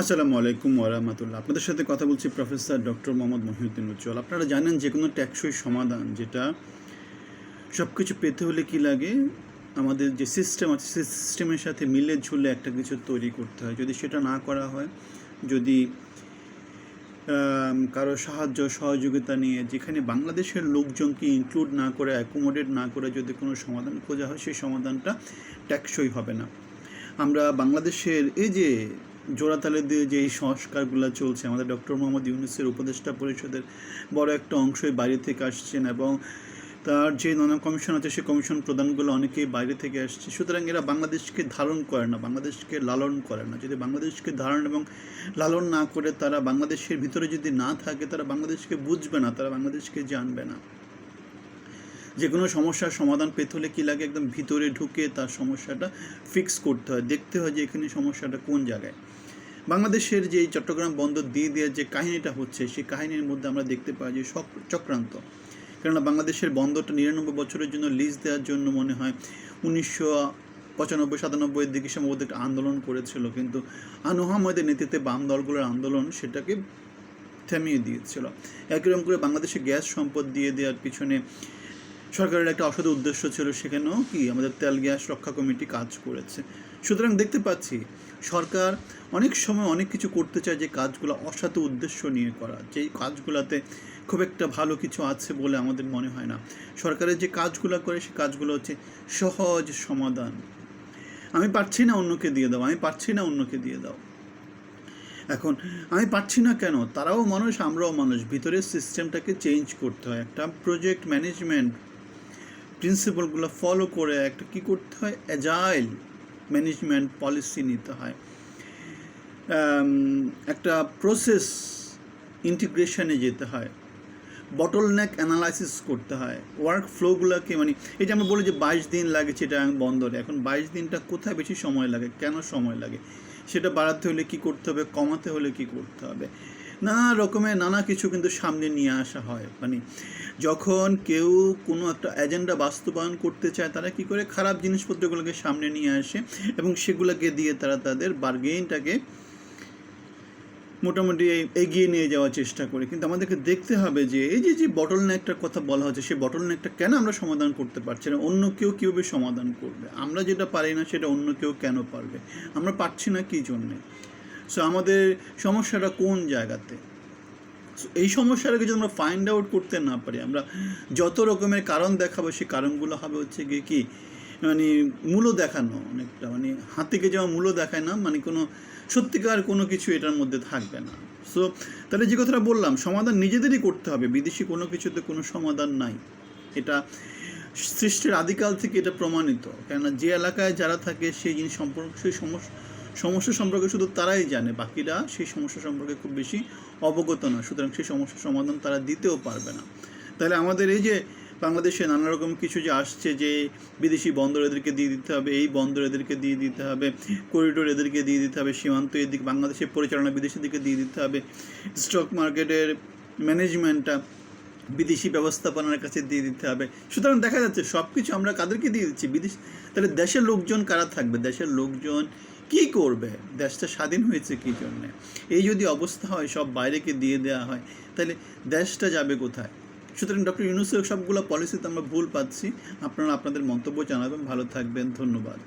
আসসালামু আলাইকুম ওরহামতুল্লাহ আপনাদের সাথে কথা বলছি প্রফেসর ডক্টর মোহাম্মদ মহিউদ্দিন উজ্জ্বল। আপনারা জানেন যে কোনো ট্যাক্সই সমাধান, যেটা সব কিছু পেতে হলে কি লাগে? আমাদের যে সিস্টেম আছে সিস্টেমের সাথে মিলে ঝুলে একটা কিছু তৈরি করতে হয়। যদি সেটা না করা হয়, যদি কারও সাহায্য, সহযোগিতা নিয়ে যেখানে বাংলাদেশের লোকজনকে ইনক্লুড না করে অ্যাকোমোডেট না করে যদি কোনো সমাধান খোঁজা হয়, সেই সমাধানটা ট্যাক্সই হবে না। আমরা বাংলাদেশের এই যে জোড়াতালে দিয়ে যে এই সংস্কারগুলো চলছে, আমাদের ডক্টর মোহাম্মদ ইউনুসের উপদেষ্টা পরিষদের বড় একটা অংশই বাইরে থেকে আসছেন এবং তার যে নানা কমিশন আছে সেই কমিশন প্রদানগুলো অনেকেই বাইরে থেকে আসছে। সুতরাং এরা বাংলাদেশকে ধারণ করে না, বাংলাদেশকে লালন করে না। যদি বাংলাদেশকে ধারণ এবং লালন না করে তারা বাংলাদেশের ভিতরে যদি না থাকে, তারা বাংলাদেশকে বুঝবে না, তারা বাংলাদেশকে জানবে না। যে কোনো সমস্যার সমাধান পেতে হলে কী লাগে? একদম ভিতরে ঢুকে তার সমস্যাটা ফিক্স করতে হয়। দেখতে হয় যে এখানে সমস্যাটা কোন জায়গায়। বাংলাদেশের যে চট্টগ্রাম বন্দর দিয়ে দেওয়ার যে কাহিনীটা হচ্ছে, সেই কাহিনীর মধ্যে আমরা দেখতে পাই যে চক্রান্ত। কেননা বাংলাদেশের বন্দরটা নিরানব্বই বছরের জন্য লিজ দেওয়ার জন্য মনে হয় উনিশশো পঁচানব্বই, সাতানব্বইয়ের দিকে সম্ভবত একটা আন্দোলন করেছিল। কিন্তু আনোহা আহমেদের নেতৃত্বে বাম দলগুলোর আন্দোলন সেটাকে থামিয়ে দিয়েছিল। একরকম করে বাংলাদেশে গ্যাস সম্পদ দিয়ে দেওয়ার পিছনে সরকারের একটা অসাধু উদ্দেশ্য ছিল, সেখানেও কি আমাদের তেল গ্যাস রক্ষা কমিটি কাজ করেছে। সুতরাং দেখতে পাচ্ছি সরকার অনেক সময় অনেক কিছু করতে চায় যে কাজগুলো অসাধু উদ্দেশ্য নিয়ে করা। যেই কাজগুলোতে খুব একটা ভালো কিছু আছে বলে আমাদের মনে হয় না। সরকারের যে কাজগুলো করে সে কাজগুলো হচ্ছে সহজ সমাধান। আমি পারছি না অন্যকে দিয়ে দাও, আমি পারছি না অন্যকে দিয়ে দাও। এখন আমি পারছি না কেন? তারাও মানুষ, আমরাও মানুষ। ভিতরের সিস্টেমটাকে চেঞ্জ করতে হয়। একটা প্রজেক্ট ম্যানেজমেন্ট প্রিন্সিপালগুলো ফলো করে একটা কি করতে হয়? অ্যাজাইল ম্যানেজমেন্ট পলিসি নিতে হয়। একটা প্রসেস ইন্টিগ্রেশনে যেতে হয়। বটল নেক অ্যানালাইসিস করতে হয়। ওয়ার্ক ফ্লোগুলোকে মানে এই যে আমরা বলি যে বাইশ দিন লাগে চিটাগাং বন্দরে এখন বাইশ দিনটা কোথায় বেশি সময় লাগে? কেন সময় লাগে? সেটা বাড়াতে হলে কি করতে হবে? কমাতে হলে কি করতে হবে? নানা রকমের নানা কিছু কিন্তু সামনে নিয়ে আসা হয়। মানে যখন কেউ কোনো একটা এজেন্ডা বাস্তবায়ন করতে চায়, তারা কি করে? খারাপ জিনিসপত্রগুলোকে সামনে নিয়ে আসে এবং সেগুলোকে দিয়ে তারা তাদের বার্গেইনটাকে মোটামুটি এগিয়ে নিয়ে যাওয়ার চেষ্টা করে। কিন্তু আমাদেরকে দেখতে হবে যে, এই যে যে বটল নেকটার কথা বলা হচ্ছে, সেই বটল নেকটা কেন আমরা সমাধান করতে পারছি না? অন্য কেউ কীভাবে সমাধান করবে? আমরা যেটা পারি না, সেটা অন্য কেউ কেন পারবে? আমরা পারছি না কী জন্যে? সো আমাদের সমস্যাটা কোন জায়গাতে? এই সমস্যাটাকে যদি আমরা ফাইন্ড আউট করতে না পারি, আমরা যত রকমের কারণ দেখাবো, সেই কারণগুলো হবে হচ্ছে গিয়ে কি? মানে মূল্য দেখানো অনেকটা মানে হাতিকে যেমন মূল্য দেখায় না মানে কোনো সত্যিকার কোনো কিছু এটার মধ্যে থাকবে না। সো তাহলে যে কথাটা বললাম, সমাধান নিজেদেরই করতে হবে, বিদেশি কোনো কিছুতে কোনো সমাধান নাই। এটা সৃষ্টির আদিকাল থেকে এটা প্রমাণিত। কেননা যে এলাকায় যারা থাকে, সেই জিনিস সম্পর্কে, সেই সমস্যা সমস্যা সম্পর্কে শুধু তারাই জানে, বাকিরা সেই সমস্যা সম্পর্কে খুব বেশি অবগত না, সুতরাং সেই সমস্যার সমাধান তারা দিতেও পারবে না। তাহলে আমাদের এই যে বাংলাদেশে নানা রকম কিছু যে আসছে যে বিদেশি বন্দর এদেরকে দিয়ে দিতে হবে, এই বন্দর এদেরকে দিয়ে দিতে হবে করিডোর এদেরকে দিয়ে দিতে হবে, সীমান্ত এদিকে বাংলাদেশের পরিচালনা বিদেশের দিকে দিয়ে দিতে হবে স্টক মার্কেটের ম্যানেজমেন্টটা বিদেশি ব্যবস্থাপনার কাছে দিয়ে দিতে হবে। সুতরাং দেখা যাচ্ছে সব কিছু আমরা কাদেরকে দিয়ে দিচ্ছি? বিদেশ তাহলে দেশের লোকজন কারা থাকবে? দেশের লোকজন কি করবে? দেশটা স্বাধীন হয়েছে কী জন্যে? এই যদি অবস্থা হয়, সব বাইরেকে দিয়ে দেওয়া হয়, তাহলে দেশটা যাবে কোথায়? সুতরাং ডক্টর ইউনুসের সবগুলো পলিসিতে আমরা ভুল পাচ্ছি। আপনারা আপনাদের মন্তব্য জানাবেন। ভালো থাকবেন। ধন্যবাদ।